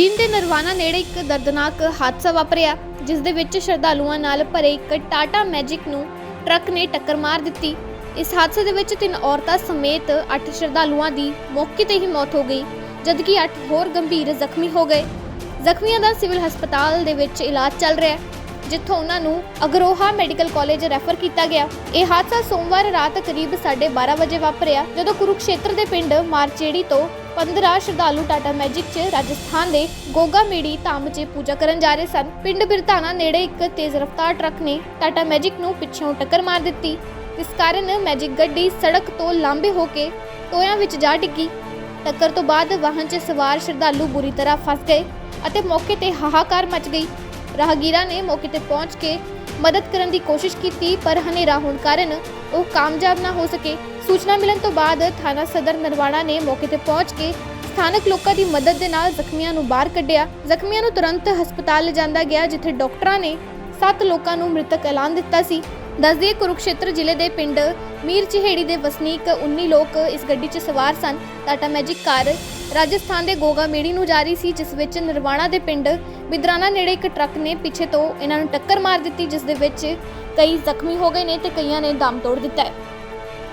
Jean ਦੇ ਨਰਵਾਣਾ ਨੇੜੇ ਇੱਕ ਦਰਦਨਾਕ ਹਾਦਸਾ ਵਾਪਰਿਆ, ਜਿਸ ਦੇ ਵਿੱਚ ਸ਼ਰਧਾਲੂਆਂ ਨਾਲ ਭਰੇ ਇੱਕ ਟਾਟਾ ਮੈਜਿਕ ਨੂੰ ਟਰੱਕ ਨੇ ਟੱਕਰ ਮਾਰ ਦਿੱਤੀ। ਇਸ ਹਾਦਸੇ ਦੇ ਵਿੱਚ ਤਿੰਨ ਔਰਤਾਂ ਸਮੇਤ 8 ਸ਼ਰਧਾਲੂਆਂ ਦੀ ਮੌਕੇ ਤੇ ਹੀ ਮੌਤ ਹੋ ਗਈ, ਜਦਕਿ 8 ਹੋਰ ਗੰਭੀਰ ਜ਼ਖਮੀ ਹੋ ਗਏ। ਜ਼ਖਮੀਆਂ ਦਾ ਸਿਵਲ ਹਸਪਤਾਲ ਦੇ ਵਿੱਚ ਇਲਾਜ ਚੱਲ ਰਿਹਾ ਹੈ। ਜਿੱਥੋਂ ਉਹਨਾਂ ਨੂੰ ਅਗਰੋਹਾ ਮੈਡੀਕਲ ਕਾਲਜ ਰੈਫਰ ਕੀਤਾ ਗਿਆ। ਇਹ ਹਾਦਸਾ ਸੋਮਵਾਰ ਰਾਤ ਕਰੀਬ 12:30 ਵਜੇ ਵਾਪਰਿਆ, ਜਦੋਂ ਕੁਰੂਕਸ਼ੇਤਰ ਦੇ ਪਿੰਡ ਮਾਰਚੇੜੀ ਤੋਂ 15 ਸ਼ਰਧਾਲੂ ਟਾਟਾ ਮੈਜਿਕ 'ਚ ਰਾਜਸਥਾਨ ਦੇ ਗੋਗਾ ਮੇੜੀ ਧਾਮ 'ਚ ਪੂਜਾ ਕਰਨ ਜਾ ਰਹੇ ਸਨ। ਪਿੰਡ ਬਿਰਤਾਨਾ ਨੇੜੇ ਇੱਕ ਤੇਜ਼ ਰਫ਼ਤਾਰ ਟਰੱਕ ਨੇ ਟਾਟਾ ਮੈਜਿਕ ਨੂੰ ਪਿੱਛੋਂ ਟੱਕਰ ਮਾਰ ਦਿੱਤੀ। ਇਸ ਕਾਰਨ ਮੈਜਿਕ ਗੱਡੀ ਸੜਕ ਤੋਂ ਲਾਂਬੇ ਹੋ ਕੇ ਟੋਇਆਂ ਵਿੱਚ ਜਾ ਡਿੱਗੀ। ਟੱਕਰ ਤੋਂ ਬਾਅਦ ਵਾਹਨ 'ਚ ਸਵਾਰ ਸ਼ਰਧਾਲੂ ਬੁਰੀ ਤਰ੍ਹਾਂ ਫਸ ਗਏ ਅਤੇ ਮੌਕੇ ਤੇ ਹਾਹਾਕਾਰ ਮਚ ਗਈ। ਰਾਹਗੀਰਾਂ ਨੇ ਮੌਕੇ ਤੇ ਪਹੁੰਚ ਕੇ ਮਦਦ ਕਰਨ ਦੀ ਕੋਸ਼ਿਸ਼ ਕੀਤੀ, ਪਰ ਹਨੇਰਾ ਹੋਣ ਕਾਰਨ ਉਹ ਕਾਮਯਾਬ ਨਾ ਹੋ ਸਕੇ। ਸੂਚਨਾ ਮਿਲਣ ਤੋਂ ਬਾਅਦ ਥਾਣਾ ਸਦਰ ਨਰਵਾਣਾ ਨੇ ਮੌਕੇ ਤੇ ਪਹੁੰਚ ਕੇ ਸਥਾਨਕ ਲੋਕਾਂ ਦੀ ਮਦਦ ਦੇ ਨਾਲ ਜ਼ਖਮੀਆਂ ਨੂੰ ਬਾਹਰ ਕੱਢਿਆ। ਜ਼ਖਮੀਆਂ ਨੂੰ ਤੁਰੰਤ ਹਸਪਤਾਲ ਲਿਜਾਂਦਾ ਗਿਆ, ਜਿੱਥੇ ਡਾਕਟਰਾਂ ਨੇ 7 ਲੋਕਾਂ ਨੂੰ ਮ੍ਰਿਤਕ ਐਲਾਨ ਦਿੱਤਾ ਸੀ। ਦੱਸਦੇ ਕੁਰੂਕਸ਼ੇਤਰ ਜ਼ਿਲ੍ਹੇ ਦੇ ਪਿੰਡ ਮੀਰ ਚਿਹੜੀ ਦੇ ਵਸਨੀਕ 19 ਲੋਕ ਇਸ ਗੱਡੀ 'ਚ ਸਵਾਰ ਸਨ। ਟਾਟਾ ਮੈਜਿਕ ਕਾਰ ਰਾਜਸਥਾਨ ਦੇ ਗੋਗਾ ਮੇੜੀ ਨੂੰ ਜਾ ਰਹੀ ਸੀ, ਜਿਸ ਵਿੱਚ ਨਿਰਵਾਣਾ ਦੇ ਪਿੰਡ ਬਿਦਰਾਨਾ ਨੇੜੇ ਇੱਕ ਟਰੱਕ ਨੇ ਪਿੱਛੇ ਤੋਂ ਇਹਨਾਂ ਨੂੰ ਟੱਕਰ ਮਾਰ ਦਿੱਤੀ, ਜਿਸ ਦੇ ਵਿੱਚ ਕਈ ਜ਼ਖਮੀ ਹੋ ਗਏ ਨੇ ਤੇ ਕਈਆਂ ਨੇ ਦਮ ਤੋੜ ਦਿੱਤਾ ਹੈ।